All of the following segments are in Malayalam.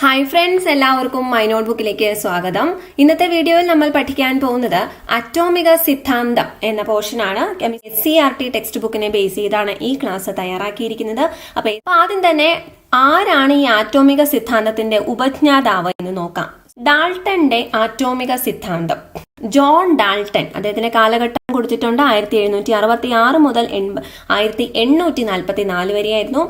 ഹായ് ഫ്രണ്ട്സ് എല്ലാവർക്കും മൈ നോട്ട് ബുക്കിലേക്ക് സ്വാഗതം. ഇന്നത്തെ വീഡിയോയിൽ നമ്മൾ പഠിക്കാൻ പോകുന്നത് അറ്റോമിക സിദ്ധാന്തം എന്ന പോർഷനാണ് S C R T text ബുക്കിനെ base ചെയ്താണ് ഈ ക്ലാസ് തയ്യാറാക്കിയിരിക്കുന്നത്. അപ്പൊ ആദ്യം തന്നെ ആരാണ് ഈ ആറ്റോമിക സിദ്ധാന്തത്തിന്റെ ഉപജ്ഞാതാവ് എന്ന് നോക്കാം. ഡാൾട്ടന്റെ ആറ്റോമിക സിദ്ധാന്തം ജോൺ ഡാൾട്ടൺ അദ്ദേഹത്തിന്റെ കാലഘട്ടം കൊടുത്തിട്ടുണ്ട് ആയിരത്തി എഴുന്നൂറ്റി അറുപത്തി ആറ് മുതൽ ആയിരത്തി എണ്ണൂറ്റി നാൽപ്പത്തി നാല് വരെയായിരുന്നു.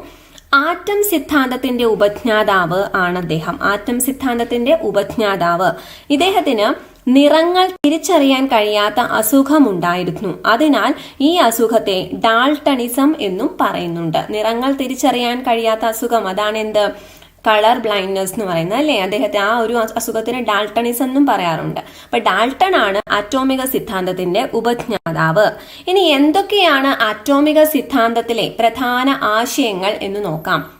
ആറ്റം സിദ്ധാന്തത്തിന്റെ ഉപജ്ഞാതാവ് ആണ് അദ്ദേഹം. ആറ്റം സിദ്ധാന്തത്തിന്റെ ഉപജ്ഞാതാവ്. ഇദ്ദേഹത്തിന് നിറങ്ങൾ തിരിച്ചറിയാൻ കഴിയാത്ത അസുഖമുണ്ടായിരുന്നു. അതിനാൽ ഈ അസുഖത്തെ ഡാൾട്ടണിസം എന്നും പറയുന്നുണ്ട്. നിറങ്ങൾ തിരിച്ചറിയാൻ കഴിയാത്ത അസുഖം അതാണ് എന്ത് കളർ ബ്ലൈൻഡ്നെസ് എന്ന് പറയുന്നത് അല്ലേ? അദ്ദേഹത്തെ ആ ഒരു അസുഖത്തിന് ഡാൾട്ടണിസം എന്നും പറയാറുണ്ട്. അപ്പൊ ഡാൾട്ടൺ ആണ് അറ്റോമിക സിദ്ധാന്തത്തിന്റെ ഉപജ്ഞാതാവ്. ഇനി എന്തൊക്കെയാണ് അറ്റോമിക സിദ്ധാന്തത്തിലെ പ്രധാന ആശയങ്ങൾ എന്ന് നോക്കാം.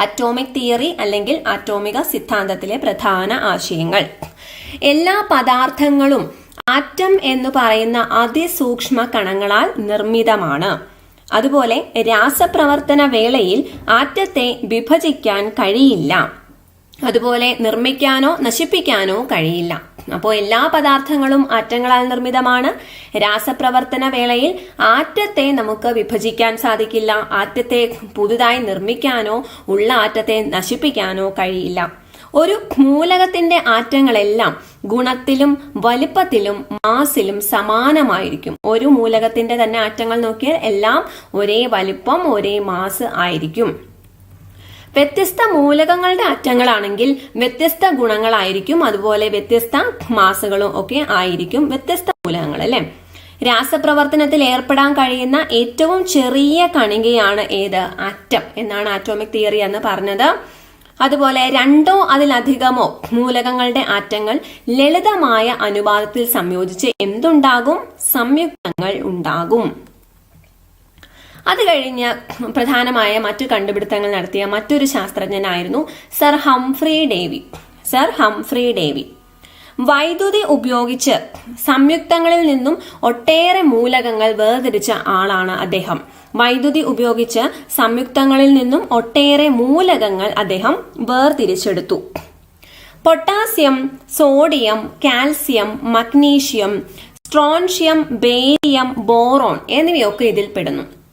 അറ്റോമിക് തിയറി അല്ലെങ്കിൽ അറ്റോമിക സിദ്ധാന്തത്തിലെ പ്രധാന ആശയങ്ങൾ. എല്ലാ പദാർത്ഥങ്ങളും ആറ്റം എന്ന് പറയുന്ന അതിസൂക്ഷ്മ കണങ്ങളാൽ നിർമ്മിതമാണ്. അതുപോലെ രാസപ്രവർത്തന വേളയിൽ ആറ്റത്തെ വിഭജിക്കാൻ കഴിയില്ല. അതുപോലെ നിർമ്മിക്കാനോ നശിപ്പിക്കാനോ കഴിയില്ല. അപ്പോൾ എല്ലാ പദാർത്ഥങ്ങളും ആറ്റങ്ങളാൽ നിർമ്മിതമാണ്. രാസപ്രവർത്തന വേളയിൽ ആറ്റത്തെ നമുക്ക് വിഭജിക്കാൻ സാധിക്കില്ല. ആറ്റത്തെ പുതുതായി നിർമ്മിക്കാനോ ഉള്ള ആറ്റത്തെ നശിപ്പിക്കാനോ കഴിയില്ല. ഒരു മൂലകത്തിന്റെ ആറ്റങ്ങളെല്ലാം ഗുണത്തിലും വലിപ്പത്തിലും മാസിലും സമാനമായിരിക്കും. ഒരു മൂലകത്തിന്റെ തന്നെ ആറ്റങ്ങൾ നോക്കിയാൽ എല്ലാം ഒരേ വലിപ്പം ഒരേ മാസ് ആയിരിക്കും. വ്യത്യസ്ത മൂലകങ്ങളുടെ അറ്റങ്ങളാണെങ്കിൽ വ്യത്യസ്ത ഗുണങ്ങളായിരിക്കും. അതുപോലെ വ്യത്യസ്ത മാസുകളും ഒക്കെ ആയിരിക്കും വ്യത്യസ്ത മൂലകങ്ങൾ അല്ലെ? രാസപ്രവർത്തനത്തിൽ ഏർപ്പെടാൻ കഴിയുന്ന ഏറ്റവും ചെറിയ കണികയാണ് ഏത്? ആറ്റം. എന്നാണ് ആറ്റോമിക് തിയറി എന്ന് പറഞ്ഞത്. അതുപോലെ രണ്ടോ അതിലധികമോ മൂലകങ്ങളുടെ ആറ്റങ്ങൾ ലളിതമായ അനുപാതത്തിൽ സംയോജിച്ച് എന്തുണ്ടാകും? സംയുക്തങ്ങൾ ഉണ്ടാകും. അത് കഴിഞ്ഞ് പ്രധാനമായ മറ്റു കണ്ടുപിടുത്തങ്ങൾ നടത്തിയ മറ്റൊരു ശാസ്ത്രജ്ഞനായിരുന്നു sir Humphry Davy. Sir Humphry Davy. വൈദ്യുതി ഉപയോഗിച്ച് സംയുക്തങ്ങളിൽ നിന്നും ഒട്ടേറെ മൂലകങ്ങൾ വേർതിരിച്ച ആളാണ് അദ്ദേഹം. വൈദ്യുതി ഉപയോഗിച്ച് സംയുക്തങ്ങളിൽ നിന്നും ഒട്ടേറെ മൂലകങ്ങൾ അദ്ദേഹം വേർതിരിച്ചെടുത്തു. Potassium sodium calcium magnesium strontium barium boron എന്നിവയൊക്കെ ഇതിൽ പെടുന്നു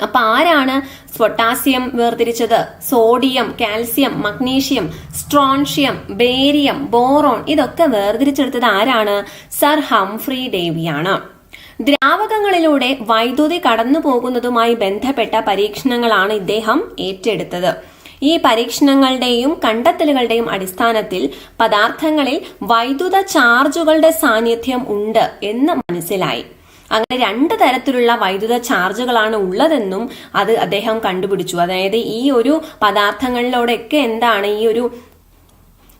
അപ്പൊ ആരാണ് potassium വേർതിരിച്ചത്? Sodium calcium magnesium strontium barium boron ഇതൊക്കെ വേർതിരിച്ചെടുത്തത് ആരാണ്? Sir Humphrey ഡേവിയാണ്. ദ്രാവകങ്ങളിലൂടെ വൈദ്യുതി കടന്നു പോകുന്നതുമായി ബന്ധപ്പെട്ട പരീക്ഷണങ്ങളാണ് ഇദ്ദേഹം ഏറ്റെടുത്തത്. ഈ പരീക്ഷണങ്ങളുടെയും കണ്ടെത്തലുകളുടെയും അടിസ്ഥാനത്തിൽ പദാർത്ഥങ്ങളിൽ വൈദ്യുത ചാർജുകളുടെ സാന്നിധ്യം ഉണ്ട് എന്ന് മനസ്സിലായി. അങ്ങനെ രണ്ട് തരത്തിലുള്ള വൈദ്യുത ചാർജുകളാണ് ഉള്ളതെന്നും അത് അദ്ദേഹം കണ്ടുപിടിച്ചു. അതായത് ഈ ഒരു പദാർത്ഥങ്ങളിലൂടെയൊക്കെ എന്താണ് ഈ ഒരു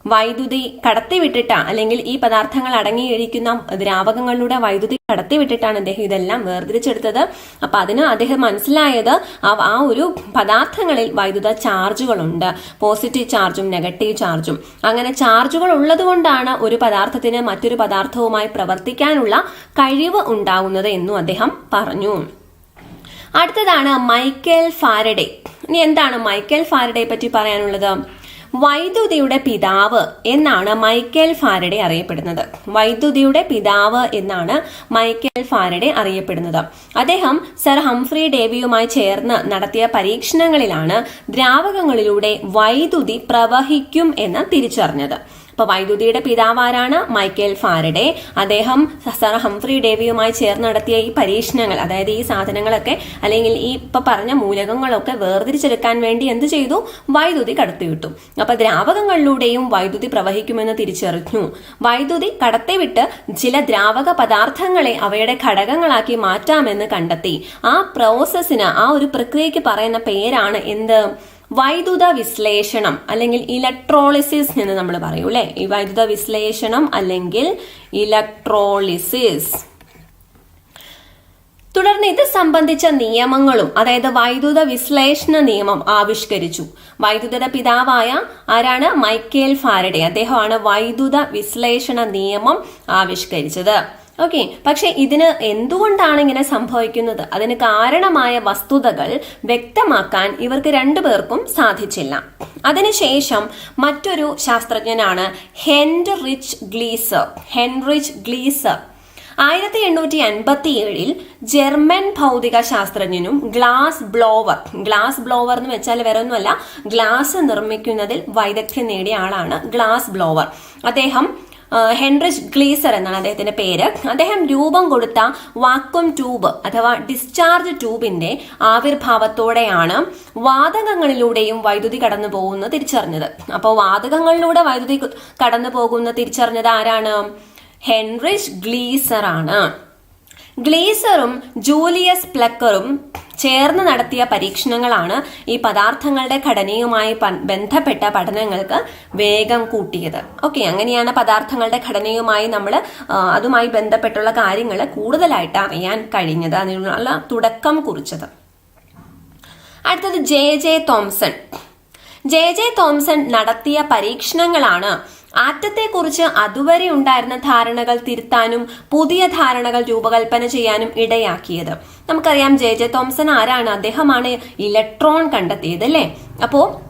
വൈദ്യുതി കടത്തിവിട്ടിട്ട അല്ലെങ്കിൽ ഈ പദാർത്ഥങ്ങൾ അടങ്ങിയിരിക്കുന്ന ദ്രാവകങ്ങളിലൂടെ വൈദ്യുതി കടത്തിവിട്ടിട്ടാണ് അദ്ദേഹം ഇതെല്ലാം വേർതിരിച്ചെടുത്തത്. അപ്പൊ അതിന് അദ്ദേഹം മനസ്സിലായത് ആ ഒരു പദാർത്ഥങ്ങളിൽ വൈദ്യുത ചാർജുകളുണ്ട്. പോസിറ്റീവ് ചാർജും നെഗറ്റീവ് ചാർജും. അങ്ങനെ ചാർജുകൾ ഉള്ളത് കൊണ്ടാണ് ഒരു പദാർത്ഥത്തിന് മറ്റൊരു പദാർത്ഥവുമായി പ്രവർത്തിക്കാനുള്ള കഴിവ് ഉണ്ടാവുന്നത് എന്നും അദ്ദേഹം പറഞ്ഞു. അടുത്തതാണ് മൈക്കേൽ ഫാരഡേ. ഇനി എന്താണ് മൈക്കേൽ ഫാരഡെ പറ്റി പറയാനുള്ളത്? വൈദ്യുതിയുടെ പിതാവ് എന്നാണ് മൈക്കൽ ഫാരഡെ അറിയപ്പെടുന്നത്. വൈദ്യുതിയുടെ പിതാവ് എന്നാണ് മൈക്കൽ ഫാരഡെ അറിയപ്പെടുന്നത്. അദ്ദേഹം സർ ഹംഫ്രി ഡേവിയുമായി ചേർന്ന് നടത്തിയ പരീക്ഷണങ്ങളിലാണ് ദ്രാവകങ്ങളിലൂടെ വൈദ്യുതി പ്രവഹിക്കും എന്ന് തിരിച്ചറിഞ്ഞത്. അപ്പൊ വൈദ്യുതിയുടെ പിതാവാരാണ് മൈക്കൽ ഫാരഡെ. അദ്ദേഹം സർ ഹംഫ്രി ഡേവിയുമായി ചേർന്ന് നടത്തിയ ഈ പരീക്ഷണങ്ങൾ അതായത് ഈ സാധനങ്ങളൊക്കെ അല്ലെങ്കിൽ ഈ ഇപ്പൊ പറഞ്ഞ മൂലകങ്ങളൊക്കെ വേർതിരിച്ചെടുക്കാൻ വേണ്ടി എന്ത് ചെയ്തു? വൈദ്യുതി കടത്തിവിട്ടു. അപ്പൊ ദ്രാവകങ്ങളിലൂടെയും വൈദ്യുതി പ്രവഹിക്കുമെന്ന് തിരിച്ചറിഞ്ഞു. വൈദ്യുതി കടത്തിവിട്ട് ചില ദ്രാവക പദാർത്ഥങ്ങളെ അവയുടെ ഘടകങ്ങളാക്കി മാറ്റാമെന്ന് കണ്ടെത്തി. ആ പ്രോസസ്സിന് ആ ഒരു പ്രക്രിയക്ക് പറയുന്ന പേരാണ് എന്ത്? വൈദ്യുത വിശ്ലേഷണം അല്ലെങ്കിൽ ഇലക്ട്രോളിസിസ് എന്ന് നമ്മൾ പറയൂ അല്ലെ? ഈ വൈദ്യുത വിശ്ലേഷണം അല്ലെങ്കിൽ ഇലക്ട്രോളിസിസ് തുടർന്ന് ഇത് സംബന്ധിച്ച നിയമങ്ങളും അതായത് വൈദ്യുത വിശ്ലേഷണ നിയമം ആവിഷ്കരിച്ചു. വൈദ്യുതയുടെ പിതാവായ ആരാണ്? Michael Faraday. അദ്ദേഹമാണ് വൈദ്യുത വിശ്ലേഷണ നിയമം ആവിഷ്കരിച്ചത്. ഓക്കെ പക്ഷെ ഇതിന് എന്തുകൊണ്ടാണ് ഇങ്ങനെ സംഭവിക്കുന്നത്? അതിന് കാരണമായ വസ്തുതകൾ വ്യക്തമാക്കാൻ ഇവർക്ക് രണ്ടുപേർക്കും സാധിച്ചില്ല. അതിനുശേഷം മറ്റൊരു ശാസ്ത്രജ്ഞനാണ് ഹെൻറിച്ച് ഗ്ലീസർ. Heinrich Geissler. ആയിരത്തി എണ്ണൂറ്റി അൻപത്തി ഏഴിൽ ജർമ്മൻ ഭൗതിക ശാസ്ത്രജ്ഞനും ഗ്ലാസ് ബ്ലോവർ. ഗ്ലാസ് ബ്ലോവർ എന്ന് വെച്ചാൽ വേറെ ഒന്നുമല്ല ഗ്ലാസ് നിർമ്മിക്കുന്നതിൽ വൈദഗ്ധ്യം നേടിയ ആളാണ് ഗ്ലാസ് ബ്ലോവർ. അദ്ദേഹം ഹെൻറിച്ച് ഗ്ലീസർ എന്നാണ് അദ്ദേഹത്തിന്റെ പേര്. അദ്ദേഹം രൂപം കൊടുത്ത വാക്വം ട്യൂബ് അഥവാ ഡിസ്ചാർജ് ട്യൂബിന്റെ ആവിർഭാവത്തോടെയാണ് വാതകങ്ങളിലൂടെയും വൈദ്യുതി കടന്നു പോകുന്നത് തിരിച്ചറിഞ്ഞത്. അപ്പോൾ വാതകങ്ങളിലൂടെ വൈദ്യുതി കടന്നു പോകുന്ന തിരിച്ചറിഞ്ഞത് ആരാണ്? ഹെൻറിച്ച് ഗ്ലീസർ ആണ് ഗ്ലീസറും ജൂലിയസ് പ്ലക്കറും ചേർന്ന് നടത്തിയ പരീക്ഷണങ്ങളാണ് ഈ പദാർത്ഥങ്ങളുടെ ഘടനയുമായി ബന്ധപ്പെട്ട പഠനങ്ങൾക്ക് വേഗം കൂട്ടിയത്. ഓക്കെ അങ്ങനെയാണ് പദാർത്ഥങ്ങളുടെ ഘടനയുമായി നമ്മൾ അതുമായി ബന്ധപ്പെട്ടുള്ള കാര്യങ്ങൾ കൂടുതലായിട്ട് അറിയാൻ കഴിഞ്ഞത് അതിനുള്ള തുടക്കം കുറിച്ചത്. അടുത്തത് J J Thomson. J J Thomson നടത്തിയ പരീക്ഷണങ്ങളാണ് ആറ്റത്തെക്കുറിച്ച് അതുവരെ ഉണ്ടായിരുന്ന ധാരണകൾ തിരുത്താനും പുതിയ ധാരണകൾ രൂപകൽപ്പന ചെയ്യാനും ഇടയാക്കിയത്. നമുക്കറിയാം ജെ ജെ തോംസൺ ആരാണ്? അദ്ദേഹമാണ് ഇലക്ട്രോൺ കണ്ടെത്തിയത് അല്ലേ? അപ്പോ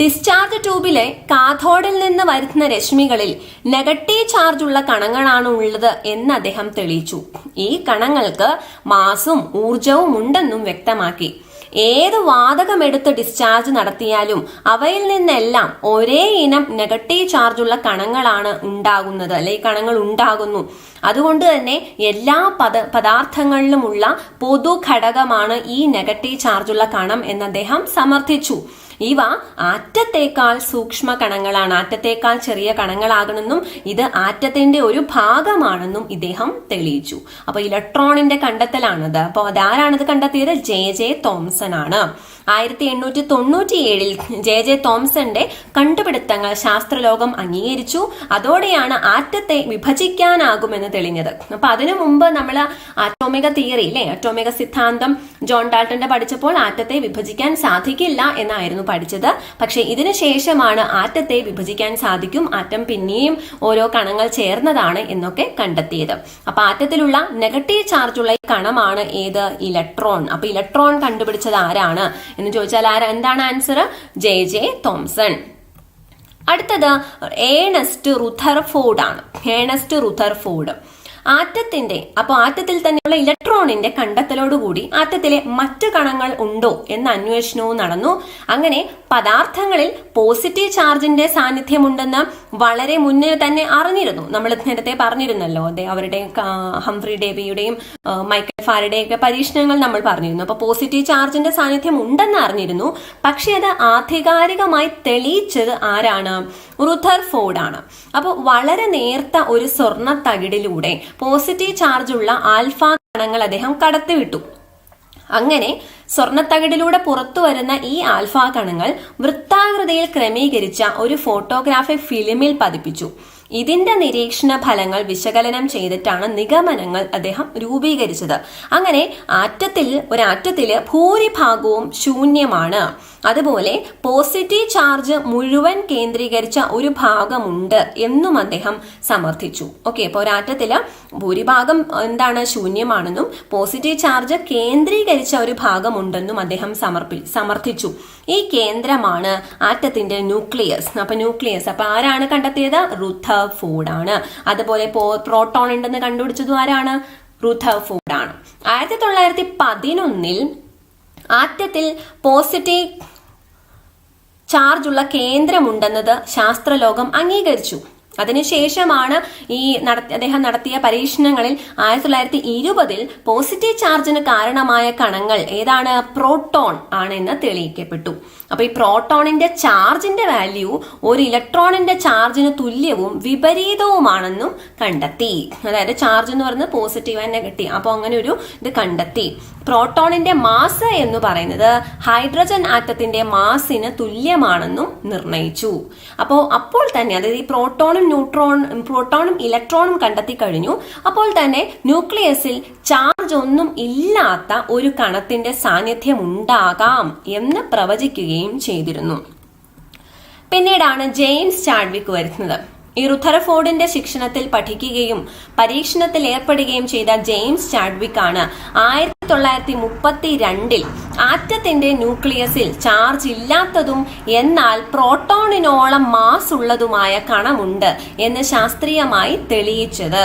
ഡിസ്ചാർജ് ട്യൂബിലെ കാഥോഡിൽ നിന്ന് വരുന്ന രശ്മികളിൽ നെഗറ്റീവ് ചാർജ് ഉള്ള കണങ്ങളാണ് ഉള്ളത് എന്ന് അദ്ദേഹം തെളിയിച്ചു. ഈ കണങ്ങൾക്ക് മാസും ഊർജവും ഉണ്ടെന്നും വ്യക്തമാക്കി. ഏത് വാതകമെടുത്ത് ഡിസ്ചാർജ് നടത്തിയാലും അവയിൽ നിന്നെല്ലാം ഒരേ ഇനം നെഗറ്റീവ് ചാർജുള്ള കണങ്ങളാണ് ഉണ്ടാകുന്നത്. അല്ലെ കണങ്ങൾ ഉണ്ടാകുന്നു. അതുകൊണ്ട് തന്നെ എല്ലാ പദ പദാർത്ഥങ്ങളിലുമുള്ള പൊതു ഘടകമാണ് ഈ നെഗറ്റീവ് ചാർജുള്ള കണം എന്ന് അദ്ദേഹം സമർത്ഥിച്ചു. ഇവ ആറ്റത്തേക്കാൾ സൂക്ഷ്മ കണങ്ങളാണ്. ആറ്റത്തേക്കാൾ ചെറിയ കണങ്ങളാകണമെന്നും ഇത് ആറ്റത്തിന്റെ ഒരു ഭാഗമാണെന്നും ഇദ്ദേഹം തെളിയിച്ചു. അപ്പൊ ഇലക്ട്രോണിന്റെ കണ്ടെത്തലാണത്. അപ്പോൾ അതാരാണത് കണ്ടെത്തിയത്? ജെ ജെ തോംസൺ ആണ്. ആയിരത്തി എണ്ണൂറ്റി തൊണ്ണൂറ്റിയേഴിൽ ജെ ജെ തോംസന്റെ കണ്ടുപിടുത്തങ്ങൾ ശാസ്ത്രലോകം അംഗീകരിച്ചു. അതോടെയാണ് ആറ്റത്തെ വിഭജിക്കാനാകുമെന്ന് തെളിഞ്ഞത്. അപ്പൊ അതിനു മുമ്പ് നമ്മൾ അറ്റോമിക തിയറി അല്ലെ അറ്റോമിക സിദ്ധാന്തം ജോൺ ഡാൾട്ടന്റെ പഠിച്ചപ്പോൾ ആറ്റത്തെ വിഭജിക്കാൻ സാധിക്കില്ല എന്നായിരുന്നു പഠിച്ചത്. പക്ഷെ ഇതിനു ശേഷമാണ് ആറ്റത്തെ വിഭജിക്കാൻ സാധിക്കും. ആറ്റം പിന്നെയും ഓരോ കണങ്ങൾ ചേർന്നതാണ് എന്നൊക്കെ കണ്ടെത്തിയത്. അപ്പൊ ആറ്റത്തിലുള്ള നെഗറ്റീവ് ചാർജുള്ള കണമാണ് ഏത്? ഇലക്ട്രോൺ. അപ്പൊ ഇലക്ട്രോൺ കണ്ടുപിടിച്ചത് ആരാണ്? എന്ന് ചോദിച്ചാൽ ആരാ? എന്താണ് ആൻസർ ജെ ജെ തോംസൺ അടുത്തത് ഏണസ്റ്റ് റുഥർഫോർഡ് ആണ്. ഏണസ്റ്റ് റുഥർഫോർഡ് ആറ്റത്തിന്റെ അപ്പോൾ ആറ്റത്തിൽ തന്നെയുള്ള ഇലക്ട്രോണിന്റെ കണ്ടെത്തലോടുകൂടി ആറ്റത്തിലെ മറ്റു കണങ്ങൾ ഉണ്ടോ എന്ന അന്വേഷണവും നടന്നു. അങ്ങനെ പദാർത്ഥങ്ങളിൽ പോസിറ്റീവ് ചാർജിന്റെ സാന്നിധ്യമുണ്ടെന്ന് വളരെ മുന്നേ തന്നെ അറിഞ്ഞിരുന്നു. നമ്മൾ നേരത്തെ പറഞ്ഞിരുന്നല്ലോ അതെ അവരുടെ ഹംഫ്രി ഡേവിയുടെയും മൈക്കൽ ഫാരഡെയൊക്കെ പരീക്ഷണങ്ങൾ നമ്മൾ പറഞ്ഞിരുന്നു. അപ്പൊ പോസിറ്റീവ് ചാർജിന്റെ സാന്നിധ്യം ഉണ്ടെന്ന് അറിഞ്ഞിരുന്നു. പക്ഷെ അത് ആധികാരികമായി തെളിയിച്ചത് ആരാണ്? റുഥർഫോർഡ് ആണ് അപ്പോൾ വളരെ നേർത്ത ഒരു സ്വർണ തകിടിലൂടെ പോസിറ്റീവ് ചാർജുള്ള ആൽഫ കണങ്ങൾ അദ്ദേഹം കടത്തിവിട്ടു. അങ്ങനെ സ്വർണത്തകിടിലൂടെ പുറത്തു വരുന്ന ഈ ആൽഫ കണങ്ങൾ വൃത്താകൃതിയിൽ ക്രമീകരിച്ച ഒരു ഫോട്ടോഗ്രാഫിക് ഫിലിമിൽ പതിപ്പിച്ചു. ഇതിന്റെ നിരീക്ഷണ ഫലങ്ങൾ വിശകലനം ചെയ്തിട്ടാണ് നിഗമനങ്ങൾ അദ്ദേഹം രൂപീകരിച്ചത്. അങ്ങനെ ആറ്റത്തിൽ ഒരാറ്റത്തിൽ ഭൂരിഭാഗവും ശൂന്യമാണ്. അതുപോലെ പോസിറ്റീവ് ചാർജ് മുഴുവൻ കേന്ദ്രീകരിച്ച ഒരു ഭാഗമുണ്ട് എന്നും അദ്ദേഹം സമർത്ഥിച്ചു. ഓക്കെ അപ്പോൾ ഒരാറ്റത്തിൽ ഭൂരിഭാഗം എന്താണ് ശൂന്യമാണെന്നും പോസിറ്റീവ് ചാർജ് കേന്ദ്രീകരിച്ച ഒരു ഭാഗമുണ്ടെന്നും അദ്ദേഹം സമർപ്പി സമർത്ഥിച്ചു. ഈ കേന്ദ്രമാണ് ആറ്റത്തിന്റെ ന്യൂക്ലിയസ്. അപ്പൊ ന്യൂക്ലിയസ് അപ്പൊ ആരാണ് കണ്ടെത്തിയത്? റുഥർഫോർഡ് ആണ്. അതുപോലെ പ്രോട്ടോൺ ഉണ്ടെന്ന് കണ്ടുപിടിച്ചതും ആരാണ്? റുഥർഫോർഡ് ആണ്. ആയിരത്തി തൊള്ളായിരത്തി പതിനൊന്നിൽ ആറ്റത്തിൽ പോസിറ്റീവ് ചാർജുള്ള കേന്ദ്രമുണ്ടെന്നത് ശാസ്ത്രലോകം അംഗീകരിച്ചു. അതിനുശേഷമാണ് ഈ അദ്ദേഹം നടത്തിയ പരീക്ഷണങ്ങളിൽ ആയിരത്തി തൊള്ളായിരത്തി ഇരുപതിൽ പോസിറ്റീവ് ചാർജിന് കാരണമായ കണങ്ങൾ ഏതാണ്? പ്രോട്ടോൺ ആണെന്ന് തെളിയിക്കപ്പെട്ടു. അപ്പൊ ഈ പ്രോട്ടോണിന്റെ ചാർജിന്റെ വാല്യൂ ഒരു ഇലക്ട്രോണിന്റെ ചാർജിന് തുല്യവും വിപരീതവുമാണെന്നും കണ്ടെത്തി. അതായത് ചാർജ് എന്ന് പറയുന്നത് പോസിറ്റീവ് ആൻഡ് നെഗറ്റീവ് അപ്പോൾ അങ്ങനെ ഒരു ഇത് കണ്ടെത്തി. പ്രോട്ടോണിന്റെ മാസ് എന്ന് പറയുന്നത് ഹൈഡ്രജൻ ആറ്റത്തിന്റെ മാസിന് തുല്യമാണെന്നും നിർണയിച്ചു. അപ്പോൾ അപ്പോൾ തന്നെ അതായത് ഈ പ്രോട്ടോണും ന്യൂട്രോൺ പ്രോട്ടോണും ഇലക്ട്രോണും കണ്ടെത്തി കഴിഞ്ഞു. അപ്പോൾ തന്നെ ന്യൂക്ലിയസിൽ ചാർജ് ഒന്നും ഇല്ലാത്ത ഒരു കണത്തിന്റെ സാന്നിധ്യം ഉണ്ടാകാം എന്ന് പ്രവചിക്കുകയും ചെയ്തിരുന്നു. പിന്നീടാണ് ജെയിംസ് ചാഡ്വിക് വരുന്നത്. ഈ റുഥർഫോർഡിന്റെ ശിക്ഷണത്തിൽ പഠിക്കുകയും പരീക്ഷണത്തിൽ ഏർപ്പെടുകയും ചെയ്ത ജെയിംസ് ചാഡ്വിക് ആണ് ആയിരത്തി തൊള്ളായിരത്തി മുപ്പത്തി രണ്ടിൽ ആറ്റത്തിന്റെ ന്യൂക്ലിയസിൽ ചാർജ് ഇല്ലാത്തതും എന്നാൽ പ്രോട്ടോണിനോളം മാസ് ഉള്ളതുമായ കണമുണ്ട് എന്ന് ശാസ്ത്രീയമായി തെളിയിച്ചത്.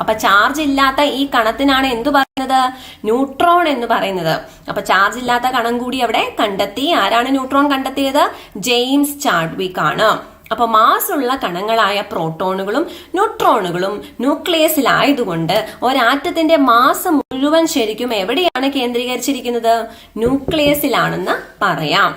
അപ്പൊ ചാർജ് ഇല്ലാത്ത ഈ കണത്തിനാണ് എന്തു പറയുന്നത്? ന്യൂട്രോൺ എന്ന് പറയുന്നത്. അപ്പൊ ചാർജ് ഇല്ലാത്ത കണം കൂടി അവിടെ കണ്ടെത്തി. ആരാണ് ന്യൂട്രോൺ കണ്ടെത്തിയത്? ജെയിംസ് ചാഡ്വിക് ആണ്. അപ്പൊ മാസ് ഉള്ള കണങ്ങളായ പ്രോട്ടോണുകളും ന്യൂട്രോണുകളും ന്യൂക്ലിയസിലായതുകൊണ്ട് ഒരാറ്റത്തിന്റെ മാസ് മുഴുവൻ ശരിക്കും എവിടെയാണ് കേന്ദ്രീകരിച്ചിരിക്കുന്നത്? ന്യൂക്ലിയസിലാണെന്ന് പറയാം.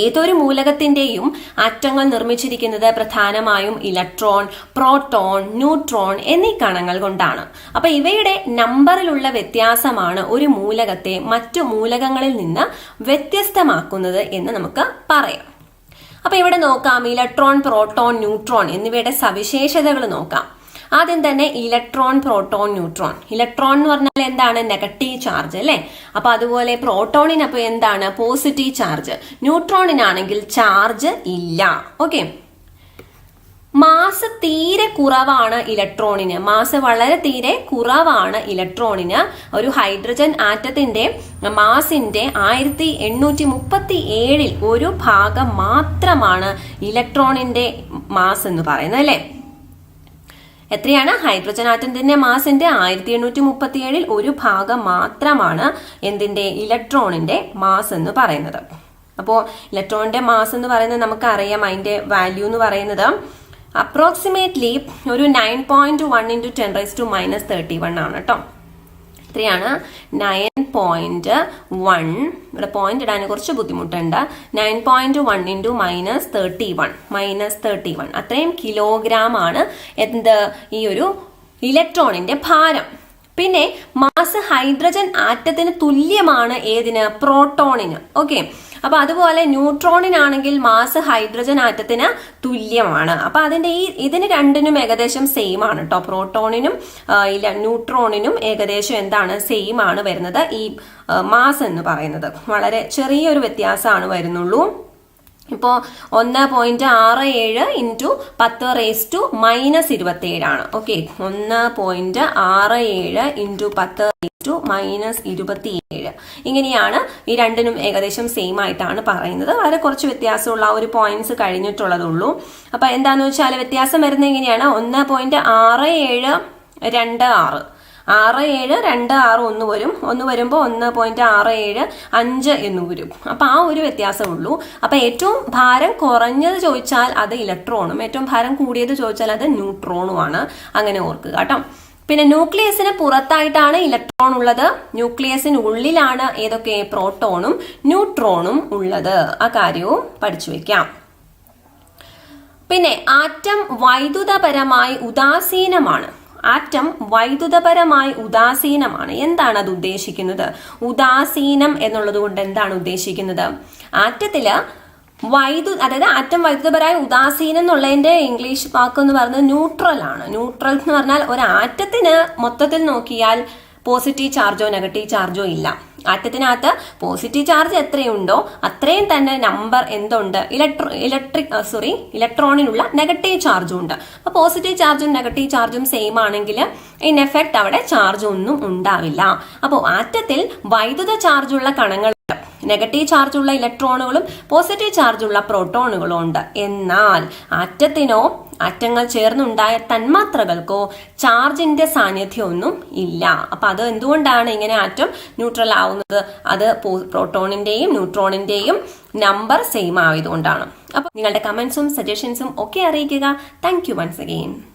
ഏതൊരു മൂലകത്തിന്റെയും അറ്റങ്ങൾ നിർമ്മിച്ചിരിക്കുന്നത് പ്രധാനമായും ഇലക്ട്രോൺ പ്രോട്ടോൺ ന്യൂട്രോൺ എന്നീ കണങ്ങൾ കൊണ്ടാണ്. അപ്പൊ ഇവയുടെ നമ്പറിലുള്ള വ്യത്യാസമാണ് ഒരു മൂലകത്തെ മറ്റു മൂലകങ്ങളിൽ നിന്ന് വ്യത്യസ്തമാക്കുന്നത് എന്ന് നമുക്ക് പറയാം. അപ്പൊ ഇവിടെ നോക്കാം ഇലക്ട്രോൺ പ്രോട്ടോൺ ന്യൂട്രോൺ എന്നിവയുടെ സവിശേഷതകൾ നോക്കാം. ആദ്യം തന്നെ ഇലക്ട്രോൺ പ്രോട്ടോൺ ന്യൂട്രോൺ. ഇലക്ട്രോൺ എന്ന് പറഞ്ഞാൽ എന്താണ്? നെഗറ്റീവ് ചാർജ് അല്ലേ? അപ്പൊ അതുപോലെ പ്രോട്ടോണിന് അപ്പോൾ എന്താണ്? Positive charge. ന്യൂട്രോണിനാണെങ്കിൽ ചാർജ് ഇല്ല. ഓക്കെ? മാസ് തീരെ കുറവാണ് ഇലക്ട്രോണിന്. മാസ് വളരെ തീരെ കുറവാണ് ഇലക്ട്രോണിന്. ഒരു ഹൈഡ്രജൻ ആറ്റത്തിന്റെ മാസിന്റെ ആയിരത്തി എണ്ണൂറ്റി മുപ്പത്തി ഏഴിൽ ഒരു ഭാഗം മാത്രമാണ് ഇലക്ട്രോണിന്റെ മാസ് എന്ന് പറയുന്നത് അല്ലെ? എത്രയാണ്? ഹൈഡ്രജൻ ആറ്റത്തിന്റെ മാസിന്റെ ആയിരത്തി എണ്ണൂറ്റി മുപ്പത്തി ഏഴിൽ ഒരു ഭാഗം മാത്രമാണ് എന്തിന്റെ? ഇലക്ട്രോണിന്റെ മാസ് എന്ന് പറയുന്നത്. അപ്പോ ഇലക്ട്രോണിന്റെ മാസ് എന്ന് പറയുന്നത് നമുക്കറിയാം അതിന്റെ വാല്യൂ എന്ന് പറയുന്നത് അപ്രോക്സിമേറ്റ്ലി ഒരു nine point one into ten raise to minus thirty one ആണ് കേട്ടോ എത്രയാണ് നയൻ പോയിന്റ് വൺ ഇവിടെ പോയിന്റ് ഇടാൻ കുറച്ച് ബുദ്ധിമുട്ടുണ്ട്. Nine point one into minus thirty one minus thirty one അത്രയും കിലോഗ്രാം ആണ് എന്ത് ഈ ഒരു ഇലക്ട്രോണിന്റെ ഭാരം. പിന്നെ മാസ് ഹൈഡ്രജൻ ആറ്റത്തിന് തുല്യമാണ് ഏതിന്? പ്രോട്ടോണിന്. ഓക്കെ അപ്പൊ അതുപോലെ ന്യൂട്രോണിനാണെങ്കിൽ മാസ് ഹൈഡ്രജൻ ആറ്റത്തിന് തുല്യമാണ്. അപ്പൊ അതിന്റെ ഈ ഇതിന് രണ്ടിനും ഏകദേശം സെയിം ആണ് കേട്ടോ പ്രോട്ടോണിനും ഇല്ല ന്യൂട്രോണിനും ഏകദേശം എന്താണ് സെയിം ആണ് വരുന്നത്. ഈ മാസ് എന്ന് പറയുന്നത്. വളരെ ചെറിയൊരു വ്യത്യാസമാണ് വരുന്നുള്ളൂ. ഇപ്പോൾ ഒന്ന് പോയിന്റ് ആറ് ഏഴ് ഇന്റു പത്ത് റേസ് ടു മൈനസ് ഇരുപത്തി ഏഴാണ് ഓക്കെ ഒന്ന് പോയിന്റ് ആറ് ഏഴ് ഇന്റു പത്ത് ടു മൈനസ് ഇരുപത്തി ഏഴ് ഇങ്ങനെയാണ് ഈ രണ്ടിനും ഏകദേശം സെയിം ആയിട്ടാണ് പറയുന്നത്. വളരെ കുറച്ച് വ്യത്യാസമുള്ള ഒരു പോയിന്റ്സ് കഴിഞ്ഞിട്ടുള്ളതുള്ളൂ. അപ്പൊ എന്താണെന്ന് വെച്ചാൽ വ്യത്യാസം വരുന്നത് എങ്ങനെയാണ്? ഒന്ന് പോയിന്റ് ആറ് ഏഴ് രണ്ട് ആറ്. ആറ് ഏഴ് രണ്ട് ആറ് ഒന്ന് വരും. ഒന്ന് വരുമ്പോൾ ഒന്ന് പോയിന്റ് ആറ് ഏഴ് അഞ്ച് എന്ന് വരും. അപ്പൊ ആ ഒരു വ്യത്യാസമുള്ളൂ. അപ്പൊ ഏറ്റവും ഭാരം കുറഞ്ഞത് ചോദിച്ചാൽ അത് ഇലക്ട്രോണും. ഏറ്റവും ഭാരം കൂടിയത് ചോദിച്ചാൽ അത് ന്യൂട്രോണുമാണ് അങ്ങനെ ഓർക്കുക കേട്ടോ. പിന്നെ ന്യൂക്ലിയസിന് പുറത്തായിട്ടാണ് ഇലക്ട്രോൺ ഉള്ളത്. ന്യൂക്ലിയസിന് ഉള്ളിലാണ് ഏതൊക്കെ പ്രോട്ടോണും ന്യൂട്രോണും ഉള്ളത്. ആ കാര്യവും പഠിച്ചു വെക്കാം. പിന്നെ ആറ്റം വൈദ്യുതപരമായി ഉദാസീനമാണ്. ആറ്റം വൈദ്യുതപരമായി ഉദാസീനമാണ്. എന്താണ് അത് ഉദ്ദേശിക്കുന്നത്? ഉദാസീനം എന്നുള്ളത് കൊണ്ട് എന്താണ് ഉദ്ദേശിക്കുന്നത്? ആറ്റത്തിൽ വൈദ്യു അതായത് ആറ്റം വൈദ്യുതപരമായ ഉദാസീനം എന്നുള്ളതിന്റെ ഇംഗ്ലീഷ് വാക്ക് എന്ന് പറയുന്നത് ന്യൂട്രൽ ആണ്. ന്യൂട്രൽ എന്ന് പറഞ്ഞാൽ ഒരു ആറ്റത്തിന് മൊത്തത്തിൽ നോക്കിയാൽ പോസിറ്റീവ് ചാർജോ നെഗറ്റീവ് ചാർജോ ഇല്ല. ആറ്റത്തിനകത്ത് പോസിറ്റീവ് ചാർജ് എത്രയുണ്ടോ അത്രയും തന്നെ നമ്പർ എന്തുണ്ട്? ഇലക്ട്രോ ഇലക്ട്രിക് സോറി ഇലക്ട്രോണിനുള്ള നെഗറ്റീവ് ചാർജും ഉണ്ട്. അപ്പൊ പോസിറ്റീവ് ചാർജും നെഗറ്റീവ് ചാർജും സെയിം ആണെങ്കിൽ ഇൻ എഫക്ട് അവിടെ ചാർജ് ഒന്നും ഉണ്ടാവില്ല. അപ്പോൾ ആറ്റത്തിൽ വൈദ്യുത ചാർജുള്ള കണങ്ങൾ നെഗറ്റീവ് ചാർജുള്ള ഇലക്ട്രോണുകളും പോസിറ്റീവ് ചാർജുള്ള പ്രോട്ടോണുകളും ഉണ്ട്. എന്നാൽ ആറ്റത്തിനോ ആറ്റങ്ങൾ ചേർന്നുണ്ടായ തന്മാത്രകൾക്കോ ചാർജിന്റെ സാന്നിധ്യമൊന്നും ഇല്ല. അപ്പൊ അത് എന്തുകൊണ്ടാണ് ഇങ്ങനെ ആറ്റം ന്യൂട്രൽ ആവുന്നത്? അത് പ്രോട്ടോണിന്റെയും ന്യൂട്രോണിന്റെയും നമ്പർ സെയിം ആയതുകൊണ്ടാണ്. അപ്പൊ നിങ്ങളുടെ കമന്റ്സും സജഷൻസും ഒക്കെ അറിയിക്കുക. Thank you once again